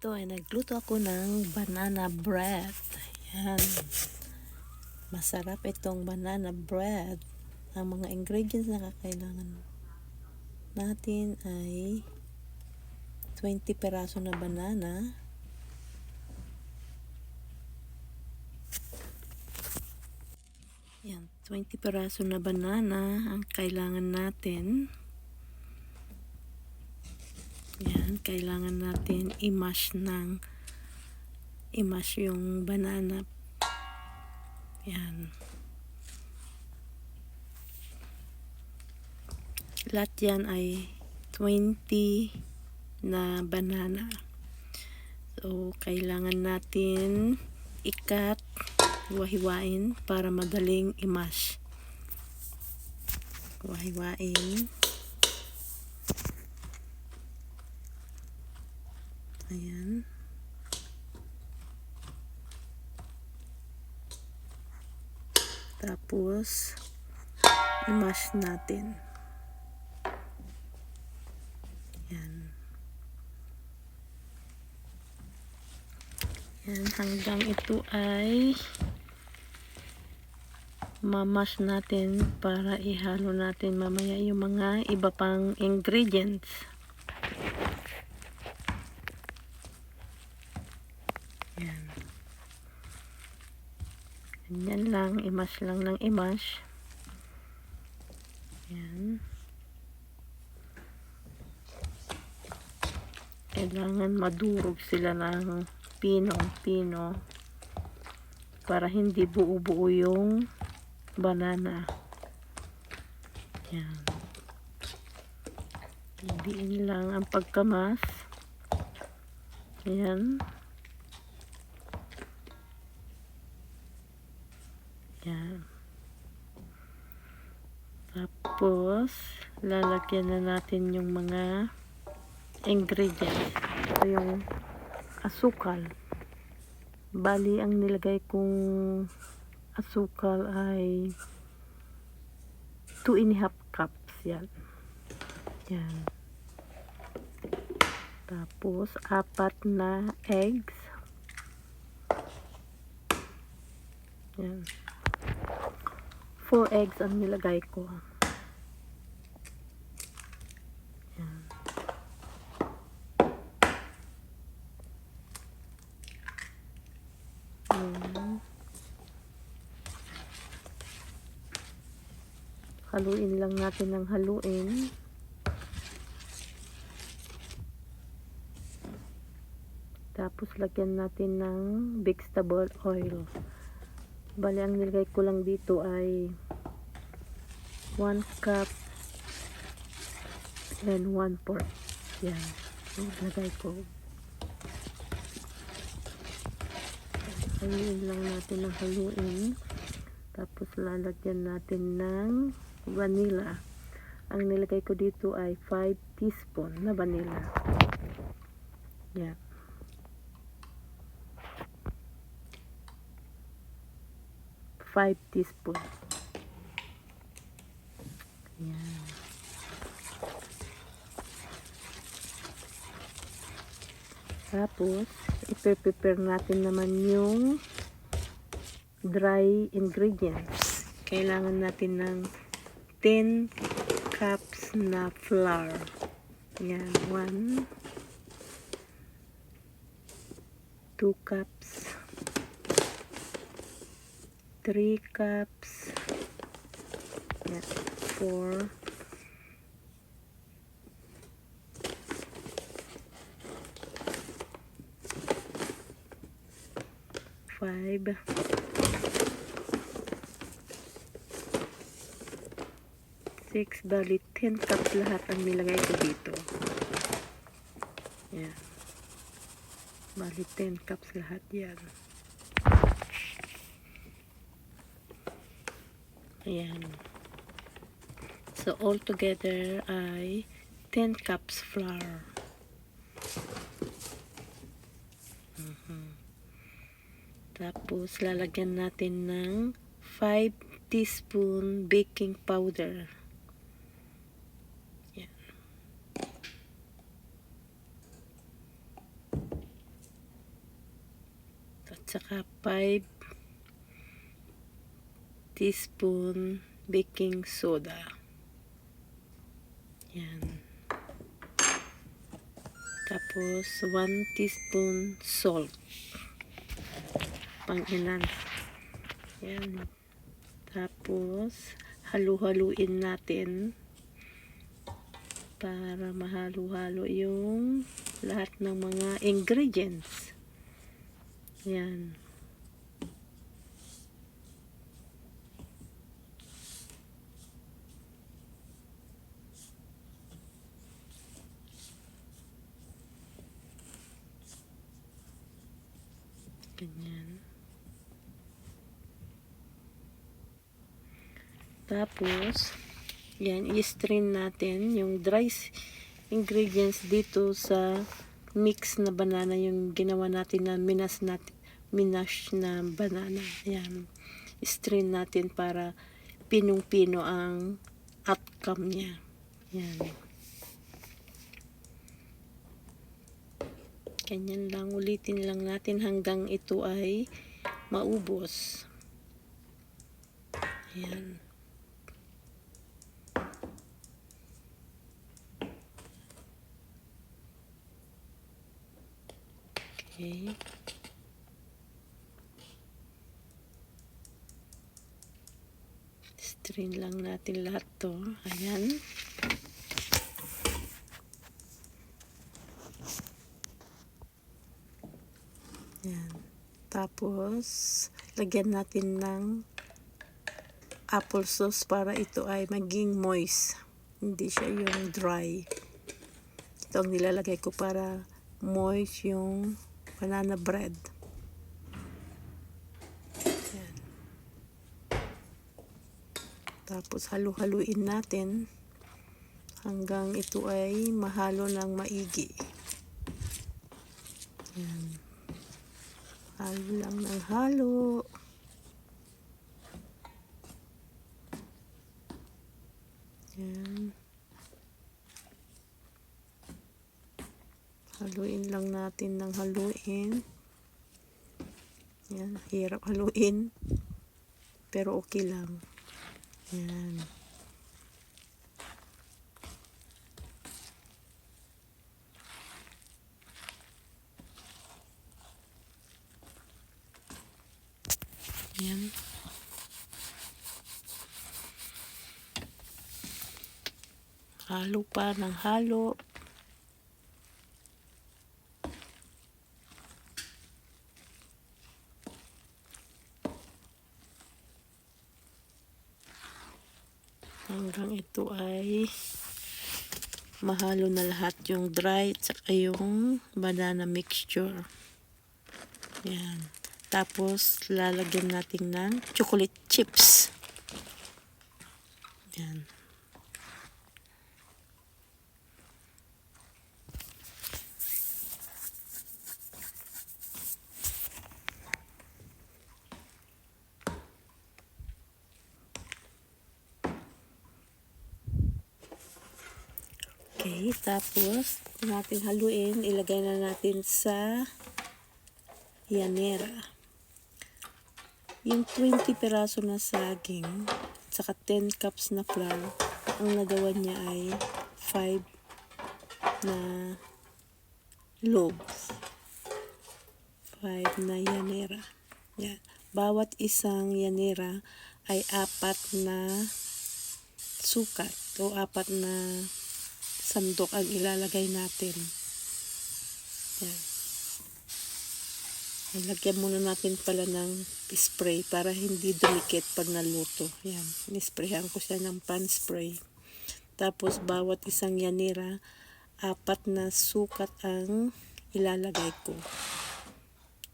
Ito ay nagluto ako ng banana bread. Yan. Masarap itong banana bread. Ang mga ingredients na kakailangan natin ay 20 peraso na banana. Yan, 20 peraso na banana ang kailangan natin. Yan, kailangan natin i-mash ng i-mash yung banana. Yan. Lahat yan ay 20 na banana. So, kailangan natin ikat, hiwa-hiwain para madaling i-mash. Hiwa-hiwain. Ayan. Tapos, i-mash natin. Yan. Yan, hanggang ito ay mamash natin para ihalo natin mamaya yung mga iba pang ingredients. Yan. Lang, imash lang ng imash. Yan. Kailangan madurog sila ng pinong-pino para hindi buo-buo yung banana. Yan. Diin lang ang pagkamas. Yan. Yan. Tapos, lalagyan na natin yung mga ingredients. Ito yung asukal. Bali, ang nilagay kong asukal ay 2 and a half cups. Yan. Yan. Tapos, apat na eggs. Yan. 4 eggs ang nilagay ko. Yan. Yan. Haluin lang natin ng haluin. Tapos lagyan natin ng vegetable oil bali ang nilagay ko lang dito ay 1 cup and 1 pork yan. Nilagay ko. Haluin lang natin ng haluin. Tapos lalagyan natin ng vanilla. Ang nilagay ko dito ay 5 teaspoon na vanilla. Yeah 5 teaspoon. Ayan. Tapos, ipe-prepare natin naman yung dry ingredients. Kailangan natin ng 10 cups na flour. Ayan, 1, 2 cups, 3 cups. Yan, 4 5 6 bali 10 cups lahat ang nilagay ko dito. Yan bali 10 cups lahat yan ayan. So all together ay 10 cups flour. Mhm. tapos lalagyan natin ng 5 teaspoon baking powder. Tsaka 5 teaspoon baking soda. Yan. Tapos 1 teaspoon salt. Pang ilan. Yan. Tapos halu-haluin natin para mahalo-halo yung lahat ng mga ingredients. Yan. Ganyan. Tapos, yan, i-strain natin yung dry ingredients dito sa mix na banana yung ginawa natin na minas natin minash na banana. Yan. I-strain natin para pinong-pino ang outcome niya. Yan. Ganyan lang. Ulitin lang natin hanggang ito ay maubos. Ayan. Okay. Strain lang natin lahat to. Ayan. Ayan. Tapos, lagyan natin ng apple sauce para ito ay maging moist. Hindi siya yung dry. Ito ang nilalagay ko para moist yung banana bread. Ayan. Tapos halu-haluin natin hanggang ito ay mahalo ng maigi. Ayan. Halo lang ng halo. Ayan. Haluin lang natin ng haluin. Yan, hirap haluin. Pero okay lang. Yan. Yan. Halo pa ng halo. hanggang ito ay mahalo na lahat yung dry at saka yung banana mixture. Yan. Tapos, lalagyan natin ng chocolate chips. Yan. Okay, tapos natin haluin, ilagay na natin sa yanera. Yung 20 peraso na saging, saka 10 cups na flour, ang nagawa niya ay 5 na loaves. 5 na yanera. Yan. Bawat isang yanera ay apat na sukat o apat na sandok ang ilalagay natin. Yan. Lagyan muna natin pala ng spray para hindi dumikit pag naluto. Yan. Nisprayhan ko siya ng pan spray. Tapos bawat isang yanira, apat na sukat ang ilalagay ko.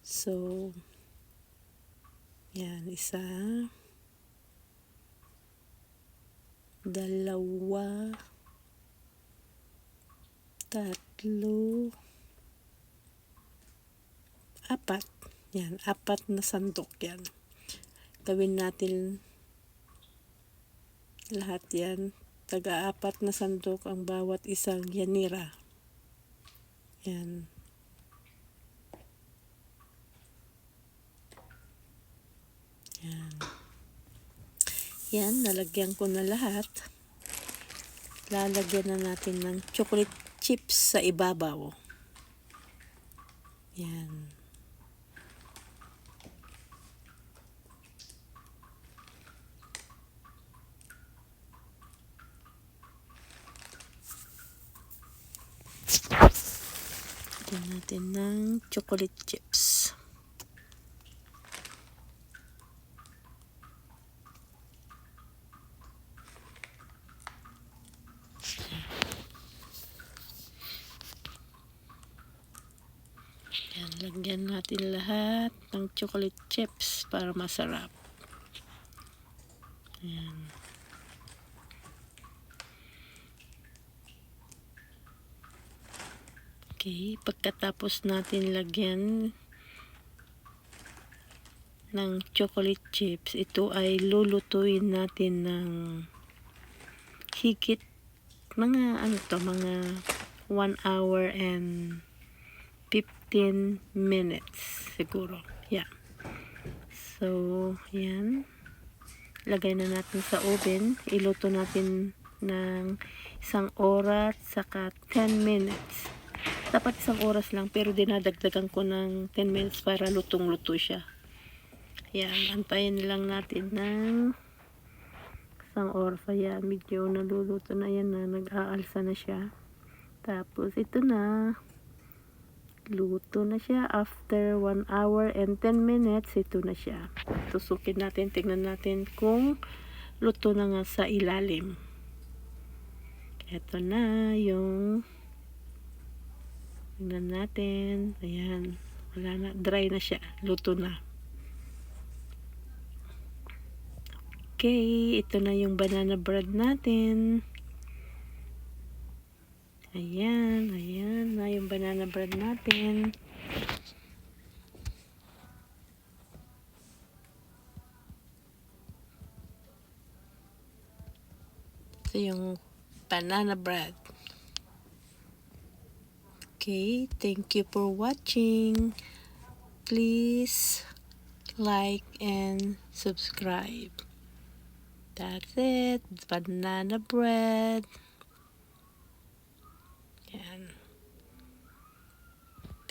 So, yan. Isa, dalawa, tatlo, apat. Yan, apat na sandok yan. Gawin natin lahat yan. Taga-apat na sandok ang bawat isang yanira. Yan. Yan. Yan, nalagyan ko na lahat. Lalagyan na natin ng chocolate chips sa ibabaw. Yan. Lagyan natin ng chocolate chips. Yan, lagyan natin lahat ng chocolate chips para masarap. Yan. Okay, pagkatapos natin lagyan ng chocolate chips, ito ay lulutuin natin ng higit mga ano to, mga 1 hour and 15 minutes siguro. Yeah. So, yan. Lagay na natin sa oven. Iluto natin ng isang oras saka 10 minutes. Dapat isang oras lang pero dinadagdagan ko ng 10 minutes para lutong-luto siya. Yan, antayin lang natin ng isang oras. Ayan, medyo naluluto na yan na nag-aalsa na siya. Tapos ito na. Luto na siya. After 1 hour and 10 minutes, ito na siya. Tusukin natin, tingnan natin kung luto na nga sa ilalim. Ito na yung tingnan natin. Ayan. Wala na. Dry na siya. Luto na. Okay. Ito na yung banana bread natin. Ayan, ayan na yung banana bread natin. Ito yung banana bread. Okay, thank you for watching. Please like and subscribe. That's it. Banana bread.